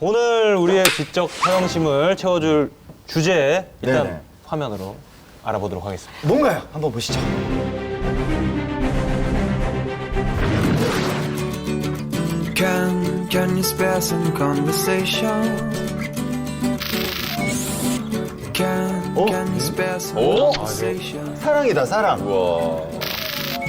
오늘 우리의 지적 사용심을 채워줄 주제 일단 네네. 화면으로 알아보도록 하겠습니다. 뭔가요? 한번 보시죠. Can can you spare some conversation? Can 어? can you spare some 어? conversation? 사랑이다, 사랑.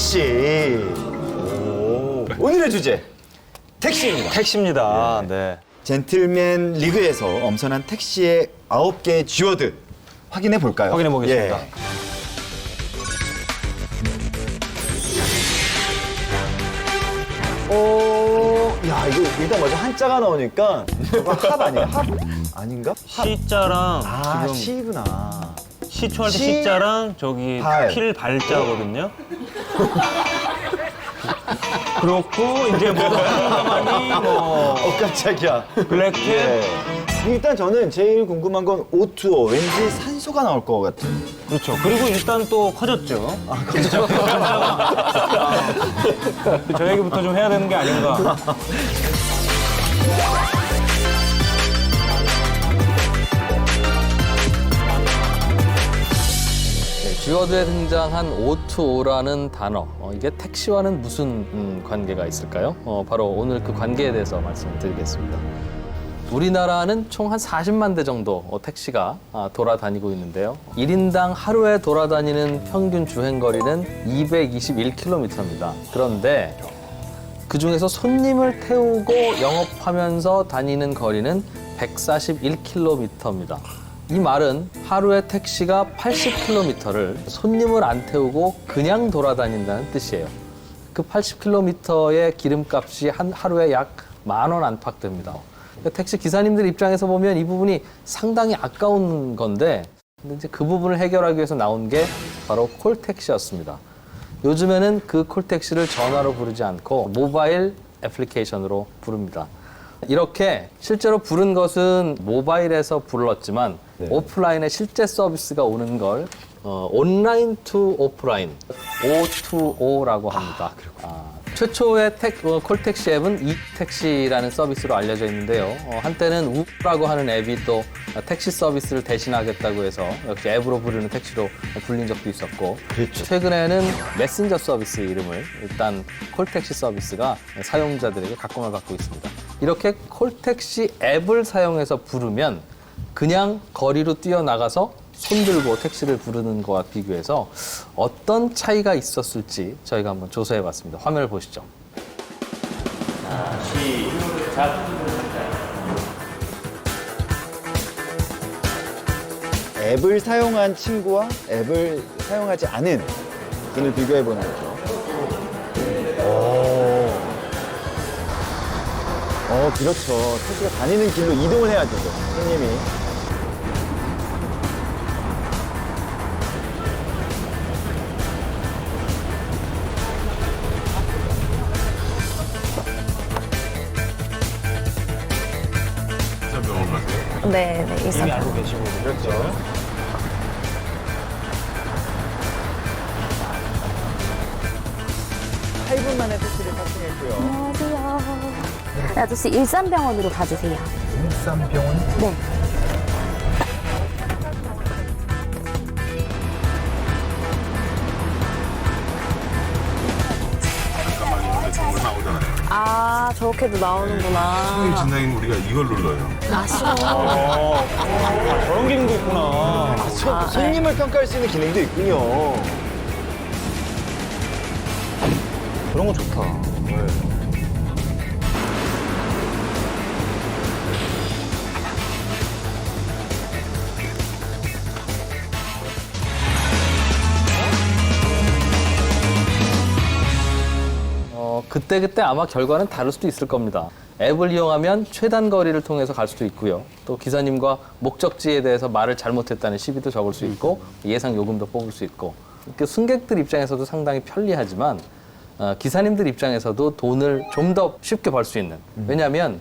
택시. 오. 오늘의 주제. 택시입니다. 택시입니다. 네. 젠틀맨 리그에서 엄선한 택시의 아홉 개의 쥐워드 확인해 볼까요? 확인해 보겠습니다. 예. 오, 야 이거 일단 먼저 한자가 나오니까 이거 합 아니야? 합 아닌가? 시자랑 아 지금 시구나. 시초할 때 시- 시자랑 저기 발. 필 발자거든요. 그렇고 이제 뭐 한가마니 뭐어 깜짝이야. 블랙캣 예. 일단 저는 제일 궁금한 건 O2O 왠지 산소가 나올 것 같은. 그렇죠. 그리고 일단 또 커졌죠. 아, 그렇죠. 저 얘기부터 좀 해야 되는 게 아닌가. 네, 쥐워드에 등장한 O2O라는 단어, 어, 이게 택시와는 무슨 음, 관계가 있을까요? 어, 바로 오늘 그 관계에 대해서 말씀을 드리겠습니다. 우리나라는 총 한 40만 대 정도 어, 택시가 아, 돌아다니고 있는데요. 1인당 하루에 돌아다니는 평균 주행거리는 221km입니다. 그런데 그 중에서 손님을 태우고 영업하면서 다니는 거리는 141km입니다. 이 말은 하루에 택시가 80km를 손님을 안 태우고 그냥 돌아다닌다는 뜻이에요. 그 80km의 기름값이 한 하루에 약 만 원 안팎 됩니다. 그러니까 택시 기사님들 입장에서 보면 이 부분이 상당히 아까운 건데 근데 이제 그 부분을 해결하기 위해서 나온 게 바로 콜택시였습니다. 요즘에는 그 콜택시를 전화로 부르지 않고 모바일 애플리케이션으로 부릅니다. 이렇게 실제로 부른 것은 모바일에서 불렀지만 오프라인에 실제 서비스가 오는 걸 어, 온라인 투 오프라인 O2O라고 합니다. 아, 최초의 택, 어, 콜택시 앱은 이택시라는 서비스로 알려져 있는데요. 어, 한때는 우라고 하는 앱이 또 택시 서비스를 대신하겠다고 해서 역시 앱으로 부르는 택시로 불린 적도 있었고 최근에는 메신저 서비스 이름을 일단 콜택시 서비스가 사용자들에게 각광을 받고 있습니다. 이렇게 콜택시 앱을 사용해서 부르면 그냥 거리로 뛰어나가서 손들고 택시를 부르는 것과 비교해서 어떤 차이가 있었을지 저희가 한번 조사해 봤습니다. 화면을 보시죠. 앱을 사용한 친구와 앱을 사용하지 않은 분을 비교해 보는 거죠. 오. 어, 그렇죠. 택시가 다니는 길로 이동을 해야 되죠. 손님이. 네, 네. 이미 알고 계시고 그렇죠. 팔분 만에 택시를 탑승했고요. 안녕하세요. 네, 아저씨 일산병원으로 가주세요. 일산병원? 네. 아, 저렇게도 나오는구나. 진행은 우리가 이걸 눌러요. 아, 싫어. 저런 기능도 있구나. 저, 손님을 평가할 수 있는 기능도 있군요. 그런 거 좋다. 어, 그때 그때 아마 결과는 다를 수도 있을 겁니다. 앱을 이용하면 최단 거리를 통해서 갈 수도 있고요. 또 기사님과 목적지에 대해서 말을 잘못했다는 시비도 적을 수 있고 예상 요금도 뽑을 수 있고 그 승객들 입장에서도 상당히 편리하지만 어, 기사님들 입장에서도 돈을 좀 더 쉽게 벌 수 있는 왜냐하면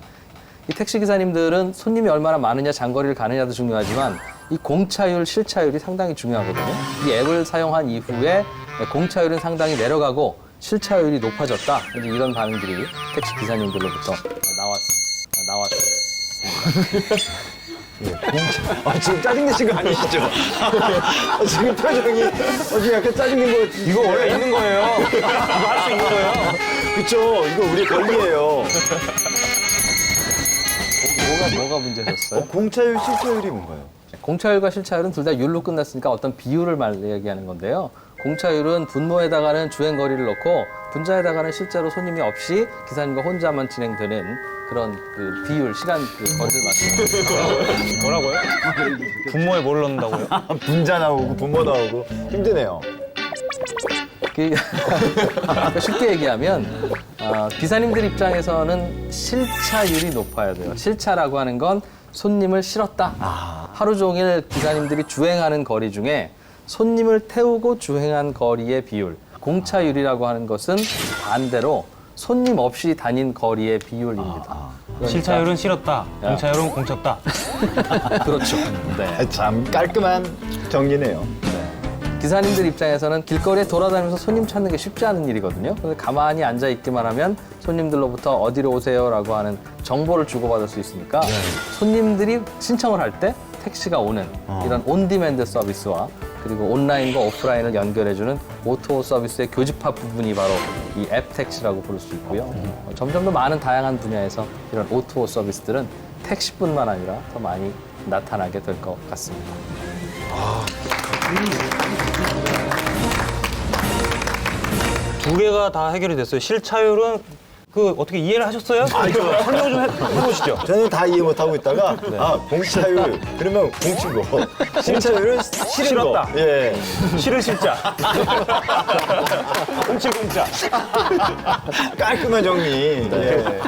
이 택시 기사님들은 손님이 얼마나 많으냐 장거리를 가느냐도 중요하지만 이 공차율 실차율이 상당히 중요하거든요. 이 앱을 사용한 이후에 공차율은 상당히 내려가고 실차율이 높아졌다. 이제 이런 반응들이 택시 기사님들로부터 나왔 나왔. 아, 지금 짜증내신 거 아니시죠? 아, 지금 표정이 어, 지금 약간 짜증낸 거 같은데. 이거 원래 있는 거예요. 이거 할 수 있는 거예요. 그쵸. 이거 우리 권리예요. 뭐가 뭐가 문제였어요? 공차율 실차율이 뭔가요? 공차율과 실차율은 둘 다 율로 끝났으니까 어떤 비율을 말 얘기하는 건데요. 공차율은 분모에다가는 주행 거리를 넣고 분자에다가는 실제로 손님이 없이 기사님과 혼자만 진행되는 그런 그 비율, 시간 그 거리를 맞추는 뭐라고요? 분모에 뭘 넣는다고요? 분자 나오고 분모 나오고 힘드네요. 그 쉽게 얘기하면 어, 기사님들 입장에서는 실차율이 높아야 돼요. 실차라고 하는 건 손님을 실었다. 하루 종일 기사님들이 주행하는 거리 중에 손님을 태우고 주행한 거리의 비율. 공차율이라고 하는 것은 반대로 손님 없이 다닌 거리의 비율입니다. 그러니까 실차율은 실었다. 공차율은 공쳤다. 그렇죠. 네. 아, 참 깔끔한 정리네요. 기사님들 입장에서는 길거리에 돌아다니면서 손님 찾는 게 쉽지 않은 일이거든요. 그래서 가만히 앉아 있기만 하면 손님들로부터 어디로 오세요라고 하는 정보를 주고받을 수 있으니까 손님들이 신청을 할 때 택시가 오는 이런 온디맨드 서비스와 그리고 온라인과 오프라인을 연결해주는 오토 서비스의 교집합 부분이 바로 이 앱 택시라고 부를 수 있고요. 어, 점점 더 많은 다양한 분야에서 이런 오토 서비스들은 택시뿐만 아니라 더 많이 나타나게 될 것 같습니다. 두 개가 다 해결이 됐어요. 실차율은 그 어떻게 이해를 하셨어요? 설명 좀 해, 해보시죠. 저는 다 이해 못하고 있다가 아 공차율 그러면 공치고 실차율은 실은 거. 예. 실을 실자. 공칠 공짜. 깔끔한 정리. 예.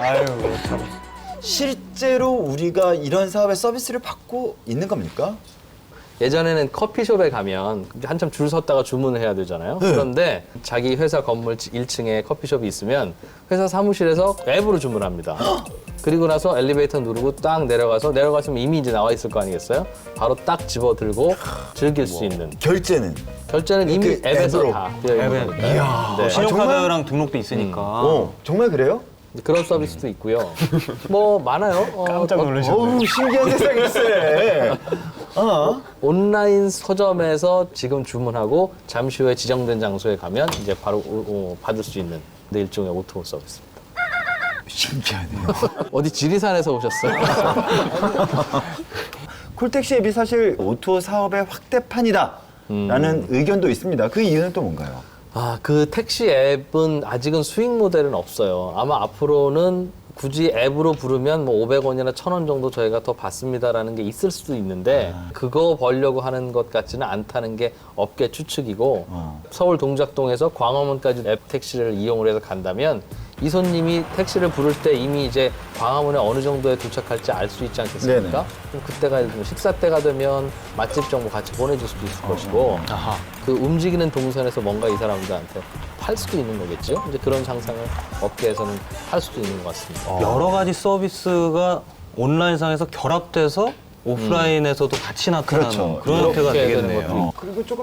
아유 참. 실제로 우리가 이런 사업의 서비스를 받고 있는 겁니까? 예전에는 커피숍에 가면 한참 줄 섰다가 주문을 해야 되잖아요. 그런데 자기 회사 건물 1층에 커피숍이 있으면 회사 사무실에서 앱으로 주문합니다. 그리고 나서 엘리베이터 누르고 딱 내려가서 내려갔으면 이미 이제 나와 있을 거 아니겠어요? 바로 딱 집어 들고 즐길 수 있는 결제는 결제는 이미 그 앱에서 앱으로. 다 되어 있는 앱에. 거니까요. 이야. 네. 신용카드랑 등록도 있으니까. 어 정말 그래요? 그런 서비스도 있고요. 뭐 많아요. 어, 깜짝 어, 놀라셨네. 어우 신기한 세상이 있 어요. 어? 온라인 서점에서 지금 주문하고 잠시 후에 지정된 장소에 가면 이제 바로 오- 오- 받을 수 있는 네, 일종의 오토 서비스입니다. 신기하네요. 어디 지리산에서 오셨어요? 콜택시 앱이 사실 오토 사업의 확대판이다 라는 의견도 있습니다. 그 이유는 또 뭔가요? 아, 그 택시 앱은 아직은 수익 모델은 없어요. 아마 앞으로는 굳이 앱으로 부르면 뭐 500원이나 1000원 정도 저희가 더 받습니다라는 게 있을 수도 있는데 그거 벌려고 하는 것 같지는 않다는 게 업계 추측이고 어. 서울 동작동에서 광화문까지 앱 택시를 이용을 해서 간다면 이 손님이 택시를 부를 때 이미 이제 광화문에 어느 정도에 도착할지 알 수 있지 않겠습니까? 네네. 그럼 그때가 예를 들면 식사 때가 되면 맛집 정보 같이 보내줄 수도 있을 것이고 아하. 그 움직이는 동선에서 뭔가 이 사람들한테 팔 수도 있는 거겠죠. 이제 그런 상상을 업계에서는 할 수도 있는 것 같습니다. 여러 가지 서비스가 온라인상에서 결합돼서 오프라인에서도 같이 나타나는 그렇죠. 그런 형태가 되겠네요. 것도 그리고 조금